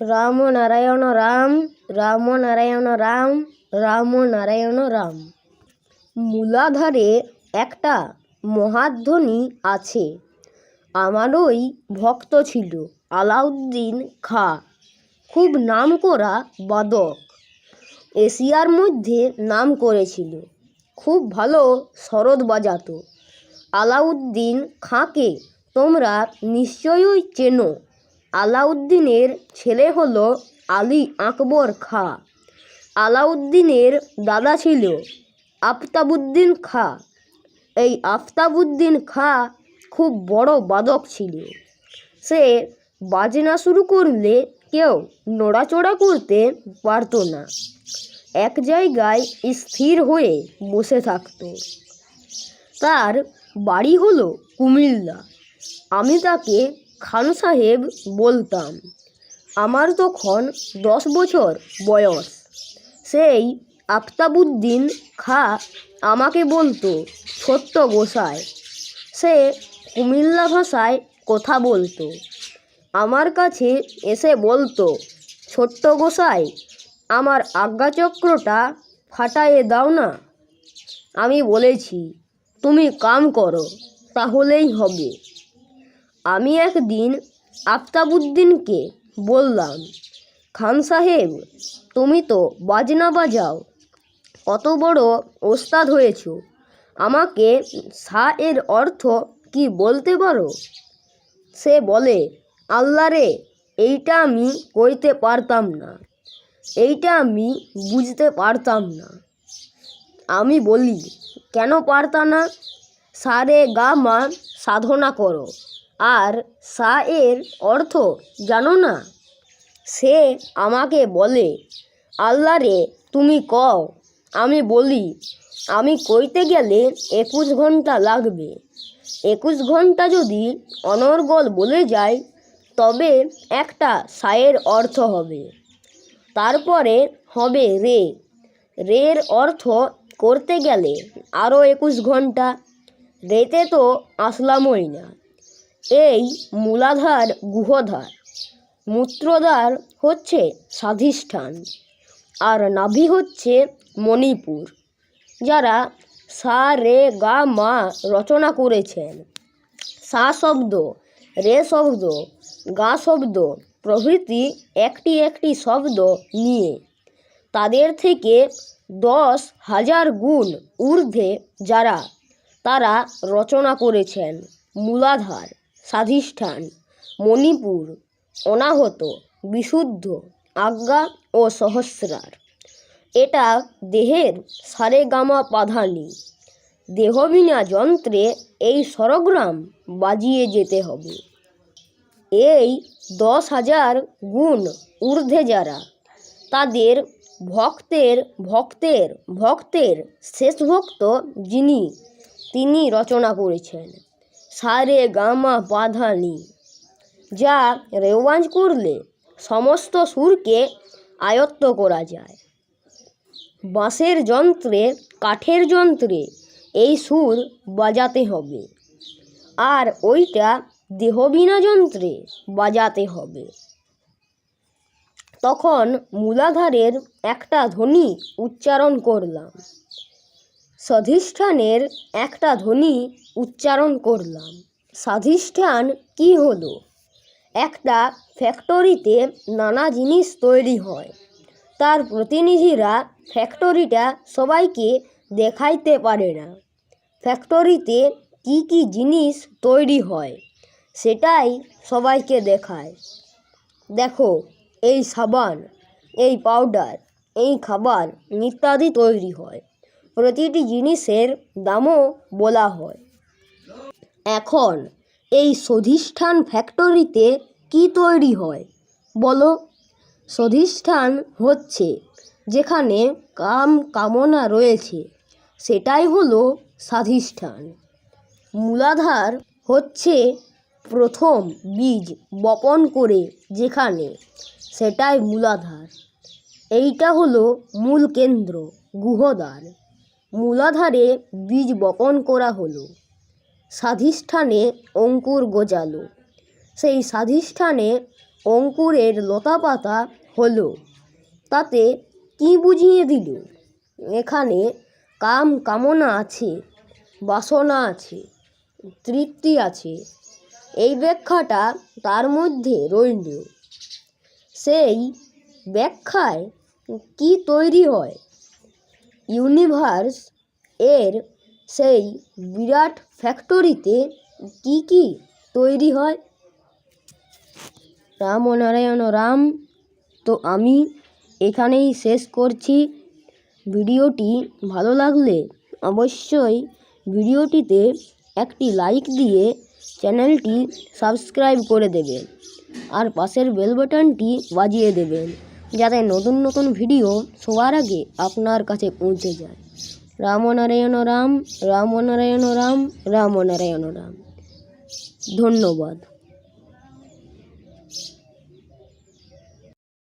রাম নারায়ণ রাম রাম নারায়ণ রাম রাম নারায়ণ রাম। মূলাধারে একটা মহাধ্বনি আছে। আমারই ভক্ত ছিল আলাউদ্দিন খা। খুব নামকরা বাদক। এশিয়ার মধ্যে নাম করেছিল। খুব ভালো সরোদ বাজাতো। আলাউদ্দিন খাঁকে তোমরা নিশ্চয়ই চেনো। আলাউদ্দিনের ছেলে হল আলী আকবর খা। আলাউদ্দিনের দাদা ছিল আফতাবুদ্দিন খা। এই আফতাবুদ্দিন খা খুব বড় বাদক ছিল। সে বাজনা শুরু করলে কেউ নড়াচড়া করতে পারতো না। এক জায়গায় স্থির হয়ে বসে থাকত। তার বাড়ি হলো কুমিল্লা। আমি তাকে খান সাহেব বলতাম, আমার তখন দশ বছর বয়স। সেই আফতাবুদ্দিন খা আমাকে বলতো, ছোট্ট গোসাই। সে কুমিল্লা ভাষায় কথা বলতো। আমার কাছে এসে বলতো, ছোট্ট গোসাই, আমার আজ্ঞাচক্রটা ফাটায়ে দাও না। আমি বলেছি, তুমি কাম করো, তাহলেই হবে। আমি একদিন আফতাবুদ্দিনকে বললাম, খান সাহেব, তুমি তো বাজনা বাজাও, কত বড় ওস্তাদ হয়েছ, আমাকে সা এর অর্থ কি বলতে পারো? সে বলে, আল্লাহ রে, এইটা আমি কইতে পারতাম না, এইটা আমি বুঝতে পারতাম না। আমি বলি, কেন পারতা না? সারে গা মা সাধনা করো। আর সা এর অর্থ জানো না? সে আমাকে বলে, আল্লাহ রে, তুমি কও। আমি বলি, আমি কইতে গেলে একুশ ঘণ্টা লাগবে। একুশ ঘণ্টা যদি অনর্গল বলে যায়, তবে একটা সায়ের অর্থ হবে। তারপরে হবে রে। রের অর্থ করতে গেলে আরও একুশ ঘণ্টা। রেতে তো আসলামই না। এই মূলাধার গুহধার। মূত্রদ্বার হচ্ছে স্বাধিষ্ঠান, আর নাভি হচ্ছে মণিপুর, যারা সা, রে, গা, মা রচনা করেছেন। সা শব্দ, রে শব্দ, গা শব্দ প্রভৃতি একটি একটি শব্দ নিয়ে। তাদের থেকে দশ হাজার গুণ ঊর্ধ্বে যারা, তারা রচনা করেছেন মূলাধার। স্বাধিষ্ঠান, মণিপুর, অনাহত, বিশুদ্ধ, আজ্ঞা ও সহস্রার। এটা দেহের সারেগামা পাধানি। দেহবিনা যন্ত্রে এই স্বরগ্রাম বাজিয়ে যেতে হবে। এই দশ হাজার গুণ ঊর্ধ্বে যারা, তাদের ভক্তের ভক্তের ভক্তের শেষ ভক্ত যিনি, তিনি রচনা করেছেন। সারে গামা পাধানি যা রেওয়াজ করলে সমস্ত সুরকে আয়ত্ত করা যায়। বাঁশের যন্ত্রে, কাঠের যন্ত্রে এই সুর বাজাতে হবে। আর ওইটা দেহবিনা যন্ত্রে বাজাতে হবে। তখন মূলাধারের একটা ধ্বনি উচ্চারণ করলাম। স্বাধিষ্ঠানের একটা ধ্বনি উচ্চারণ করলাম। স্বাধিষ্ঠান কি হলো? একটা ফ্যাক্টরিতে নানা জিনিস তৈরি হয়। তার প্রতিনিধিরা ফ্যাক্টরিটা সবাইকে দেখাইতে পারে না। ফ্যাক্টরিতে কি কি জিনিস তৈরি হয়, সেটাই সবাইকে দেখায়। দেখো, এই সাবান, এই পাউডার, এই খাবার ইত্যাদি তৈরি হয়। প্রতিটি জিনিসের দামও বলা হয়। এখন, এই সধিষ্ঠান ফ্যাক্টরিতে কি তৈরি হয়? বলো। স্বাধিষ্ঠান হচ্ছে যেখানে কাম কামনা রয়েছে, সেটাই হলো স্বাধিষ্ঠান। মূলাধার হচ্ছে প্রথম বীজ বপন করে যেখানে, সেটাই মূলাধার। এইটা হলো মূল কেন্দ্র, গুহদ্বার। মূলাধারে বীজ বপন করা হলো। স্বাধিষ্ঠানে অঙ্কুর গজালো। সেই স্বাধিষ্ঠানে অঙ্কুরের লতাপাতা হলো। তাতে কি বুঝিয়ে দিল? এখানে কাম কামনা আছে, বাসনা আছে, তৃপ্তি আছে। এই ব্যাখ্যাটা তার মধ্যে রইল। সেই ব্যাখ্যায় কি তৈরি হয়? ইউনিভার্স এর সেই বিরাট ফ্যাক্টরিতে কি কি তৈরি হয়? রাম ও নারায়ণ রাম, তো আমি এখানেই শেষ করছি। ভিডিওটি ভালো লাগলে অবশ্যই ভিডিওটিতে একটি লাইক দিয়ে চ্যানেলটি সাবস্ক্রাইব করে দেবেন আর পাশের বেল বাটনটি বাজিয়ে দেবেন। যাতে নতুন নতুন ভিডিও সবার আগে আপনার কাছে পৌঁছে যায়। রাম নারায়ণ রাম রাম নারায়ণ রাম রাম নারায়ণ রাম। ধন্যবাদ।